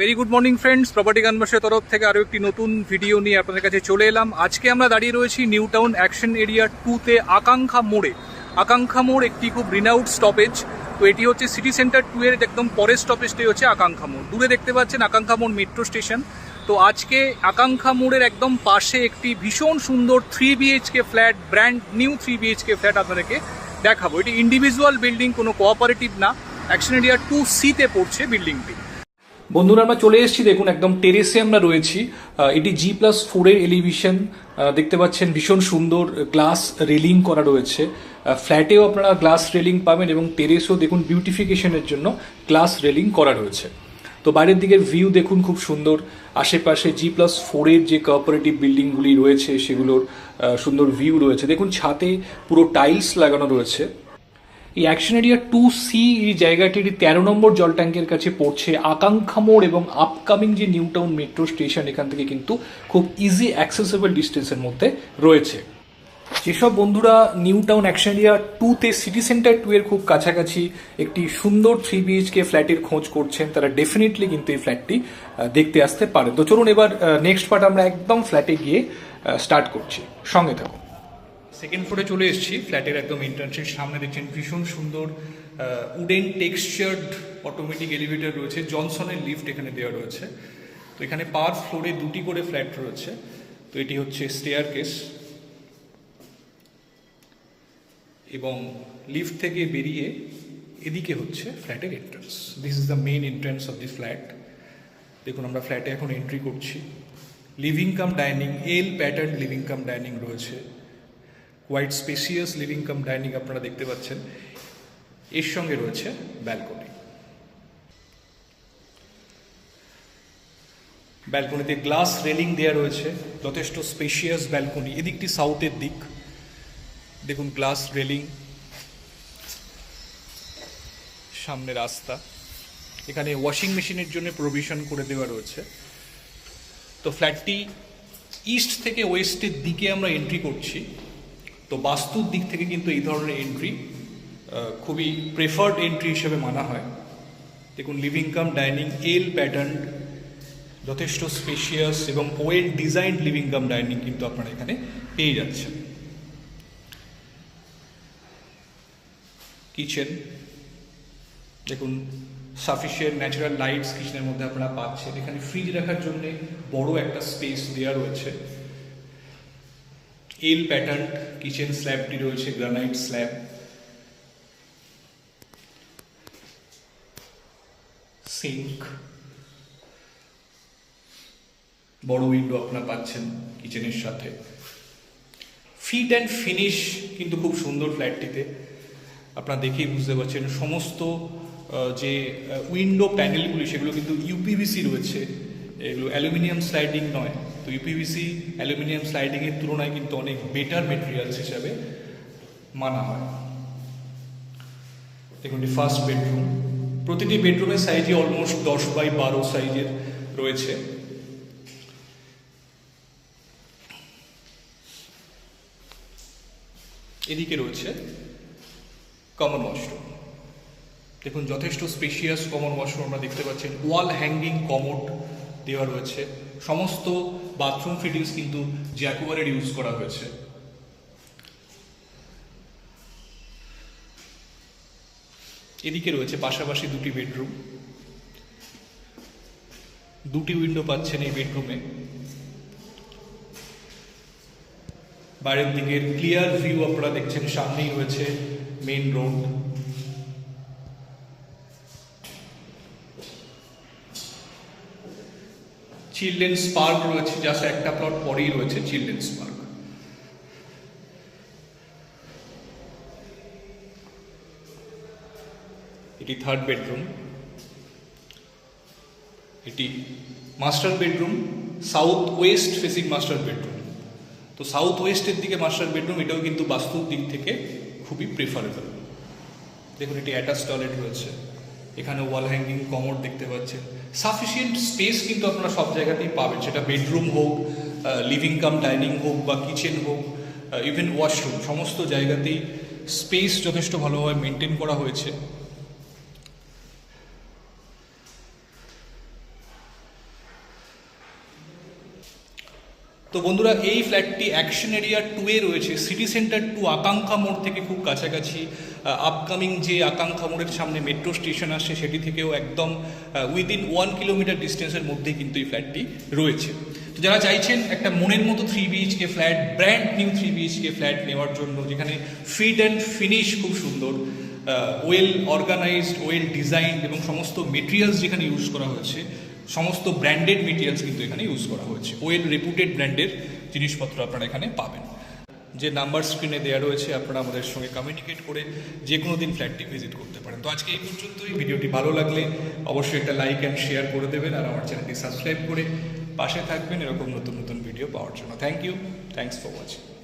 Very good morning friends property কনভার্সের তরফ থেকে আরও একটি নতুন ভিডিও নিয়ে আপনাদের কাছে চলে এলাম। আজকে আমরা দাঁড়িয়ে রয়েছি নিউ টাউন অ্যাকশন এরিয়া টুতে আকাঙ্ক্ষা মোড়ে আকাঙ্ক্ষা মোড় একটি খুব রিনাউড স্টপেজ তো এটি হচ্ছে সিটি সেন্টার টু এর একদম পরের স্টপেজটাই হচ্ছে আকাঙ্ক্ষা মোড় দূরে দেখতে পাচ্ছেন আকাঙ্ক্ষা মোড় মেট্রো স্টেশন তো আজকে আকাঙ্ক্ষা মোড়ের একদম পাশে একটি ভীষণ সুন্দর three BHK flat brand new three BHK flat আপনাদেরকে দেখাবো। এটি ইন্ডিভিজুয়াল বিল্ডিং কোনো কোঅপারেটিভ না। অ্যাকশন এরিয়া টু সিতে পড়ছে বিল্ডিংটি বন্ধুরা, আমরা চলে এসেছি। দেখুন, একদম টেরেসে আমরা রয়েছি। এটি জি প্লাস ফোরের এলিভিশন দেখতে পাচ্ছেন, ভীষণ সুন্দর গ্লাস রেলিং করা রয়েছে। ফ্ল্যাটেও আপনারা গ্লাস রেলিং পাবেন এবং টেরেসও দেখুন বিউটিফিকেশনের জন্য গ্লাস রেলিং করা রয়েছে। তো বাইরের দিকের ভিউ দেখুন, খুব সুন্দর। আশেপাশে জি প্লাস ফোরের যে কোঅপারেটিভ বিল্ডিংগুলি রয়েছে, সেগুলোর সুন্দর ভিউ রয়েছে। দেখুন ছাদে পুরো টাইলস লাগানো রয়েছে। এই অ্যাকশন এরিয়া টু সি এই জায়গাটি তেরো নম্বর জল ট্যাঙ্কের কাছে পড়ছে। আকাঙ্ক্ষা মোড় এবং আপকামিং যে নিউ টাউন মেট্রো স্টেশন এখান থেকে কিন্তু খুব ইজি অ্যাক্সেসেবল ডিস্টেন্সের মধ্যে রয়েছে। যেসব বন্ধুরা নিউ টাউন অ্যাকশন এরিয়া টুতে সিটি সেন্টার টু এর খুব কাছাকাছি একটি সুন্দর থ্রি বিএইচকে ফ্ল্যাটের খোঁজ করছেন, তারা ডেফিনেটলি কিন্তু এই ফ্ল্যাটটি দেখতে আসতে পারে তো চলুন এবার নেক্সট পার্ট আমরা একদম ফ্ল্যাটে গিয়ে স্টার্ট করছি। সঙ্গে থাকুন। সেকেন্ড ফ্লোরে চলে এসেছি। ফ্ল্যাটের একদম এন্ট্রান্সের সামনে দেখছেন ভীষণ সুন্দর উডেন টেক্সচার্ড অটোমেটিক এলিভেটর রয়েছে। জনসনের লিফট এখানে দেওয়া রয়েছে। তো এখানে পার ফ্লোরে দুটি করে ফ্ল্যাট রয়েছে। তো এটি হচ্ছে স্টেয়ার কেস এবং লিফট থেকে বেরিয়ে এদিকে হচ্ছে ফ্ল্যাটের entrance this is the main entrance of the flat দেখুন, আমরা ফ্ল্যাটে এখন এন্ট্রি করছি। Living cum dining L pattern living cum dining রয়েছে। White spacious living cum dining আপনারা দেখতে পাচ্ছেন। এর সঙ্গে রয়েছে ব্যালকনি ব্যালকনিতে গ্লাস রেলিং দেওয়া রয়েছে। যথেষ্ট স্পেশিয়াস ব্যালকনি এদিকটি সাউথের দিক। দেখুন গ্লাস রেলিং সামনে রাস্তা। এখানে ওয়াশিং মেশিনের জন্য প্রভিশন করে দেওয়া রয়েছে। তো ফ্ল্যাটটি ইস্ট থেকে ওয়েস্টের দিকে আমরা এন্ট্রি করছি। তো বাস্তুর দিক থেকে কিন্তু এই ধরনের এন্ট্রি খুবই প্রেফার্ড এন্ট্রি হিসেবে মানা হয়। দেখুন living cum dining L pattern যথেষ্ট স্পেশিয়াস এবং well design living cum dining কিন্তু আপনারা এখানে পেয়ে যাচ্ছেন। কিচেন দেখুন সাফিসিয়েন্ট ন্যাচারাল লাইটস কিচেনের মধ্যে আপনারা পাচ্ছেন। এখানে ফ্রিজ রাখার জন্য বড় একটা স্পেস দেওয়া রয়েছে। এল প্যাটার্ন কিচেন স্ল্যাবটি রয়েছে গ্রানাইট স্ল্যাব সিঙ্ক বড় উইন্ডো আপনারা পাচ্ছেন কিচেনের সাথে। ফিট অ্যান্ড ফিনিশ কিন্তু খুব সুন্দর ফ্ল্যাটটিতে আপনারা দেখেই বুঝতে পারছেন সমস্ত যে উইন্ডো প্যানেলগুলি সেগুলো কিন্তু ইউপিভিসি রয়েছে। এগুলো অ্যালুমিনিয়াম স্লাইডিং নয়। তো ইউপিভিসি অ্যালুমিনিয়াম স্লাইডিংয়ের তুলনায় কিন্তু অনেক বেটার মেটেরিয়ালস হিসাবে মানা হয়। দেখুন ফার্স্ট বেডরুম প্রতিটি বেডরুমের সাইজই অলমোস্ট দশ বাই বারো সাইজের রয়েছে। এদিকে রয়েছে কমন ওয়াশরুম দেখুন যথেষ্ট স্পেশিয়াস কমন ওয়াশরুম আমরা দেখতে পাচ্ছেন। ওয়াল হ্যাঙ্গিং কমোড দেওয়া রয়েছে। সমস্ত বাথরুম ফিটিংস কিন্তু জ্যাকুয়ারের ইউজ করা হয়েছে। এদিকে রয়েছে পাশাপাশি দুটি বেডরুম দুটি উইন্ডো পাচ্ছেন এই বেডরুমে বাইরের দিকের ক্লিয়ার ভিউ আপনারা দেখছেন, সামনেই রয়েছে মেইন রোড চিলড্রেন্স পার্ক রয়েছে জাস্ট একটা প্লট পরেই রয়েছে চিলড্রেন্স পার্ক এটি থার্ড বেডরুম এটি master bedroom south west facing master bedroom তো সাউথ ওয়েস্টের দিকে মাস্টার বেডরুম এটাও কিন্তু বাস্তুর দিক থেকে খুবই প্রেফারেবল দেখুন, এটি অ্যাটাচ টয়লেট রয়েছে। এখানে ওয়াল হ্যাঙ্গিং কমোড দেখতে পাচ্ছেন। সাফিসিয়েন্ট স্পেস কিন্তু আপনারা সব জায়গাতেই পাবেন। সেটা বেডরুম হোক লিভিং কাম ডাইনিং হোক বা কিচেন হোক ইভেন ওয়াশরুম সমস্ত জায়গাতেই স্পেস যথেষ্ট ভালোভাবে মেনটেন করা হয়েছে। তো বন্ধুরা, এই ফ্ল্যাটটি অ্যাকশন এরিয়া টু এ রয়েছে। সিটি সেন্টার টু আকাঙ্ক্ষা মোড় থেকে খুব কাছাকাছি। আপকামিং যে আকাঙ্ক্ষা মোড়ের সামনে মেট্রো স্টেশন আসছে, সেটি থেকেও একদম উইদিন ওয়ান কিলোমিটার ডিস্টেন্সের মধ্যে কিন্তু এই ফ্ল্যাটটি রয়েছে। তো যারা চাইছেন একটা মনের মতো three BHK flat brand new three BHK flat নেওয়ার জন্য, যেখানে ফিট অ্যান্ড ফিনিশ খুব সুন্দর ওয়েল অর্গানাইজড ওয়েল ডিজাইন এবং সমস্ত মেটেরিয়ালস যেখানে ইউজ করা হয়েছে সমস্ত ব্র্যান্ডেড মেটেরিয়ালস কিন্তু এখানে ইউজ করা হয়েছে। ওয়েল রেপুটেড ব্র্যান্ডের জিনিসপত্র আপনারা এখানে পাবেন। যে নাম্বার স্ক্রিনে দেওয়া রয়েছে, আপনারা আমাদের সঙ্গে কমিউনিকেট করে যে কোনো দিন ফ্ল্যাটটি ভিজিট করতে পারেন। তো আজকে এই পর্যন্তই। ভিডিওটি ভালো লাগলে অবশ্যই একটা লাইক অ্যান্ড শেয়ার করে দেবেন আর আমার চ্যানেলটি সাবস্ক্রাইব করে পাশে থাকবেন এরকম নতুন নতুন ভিডিও পাওয়ার জন্য। Thank you thanks for watching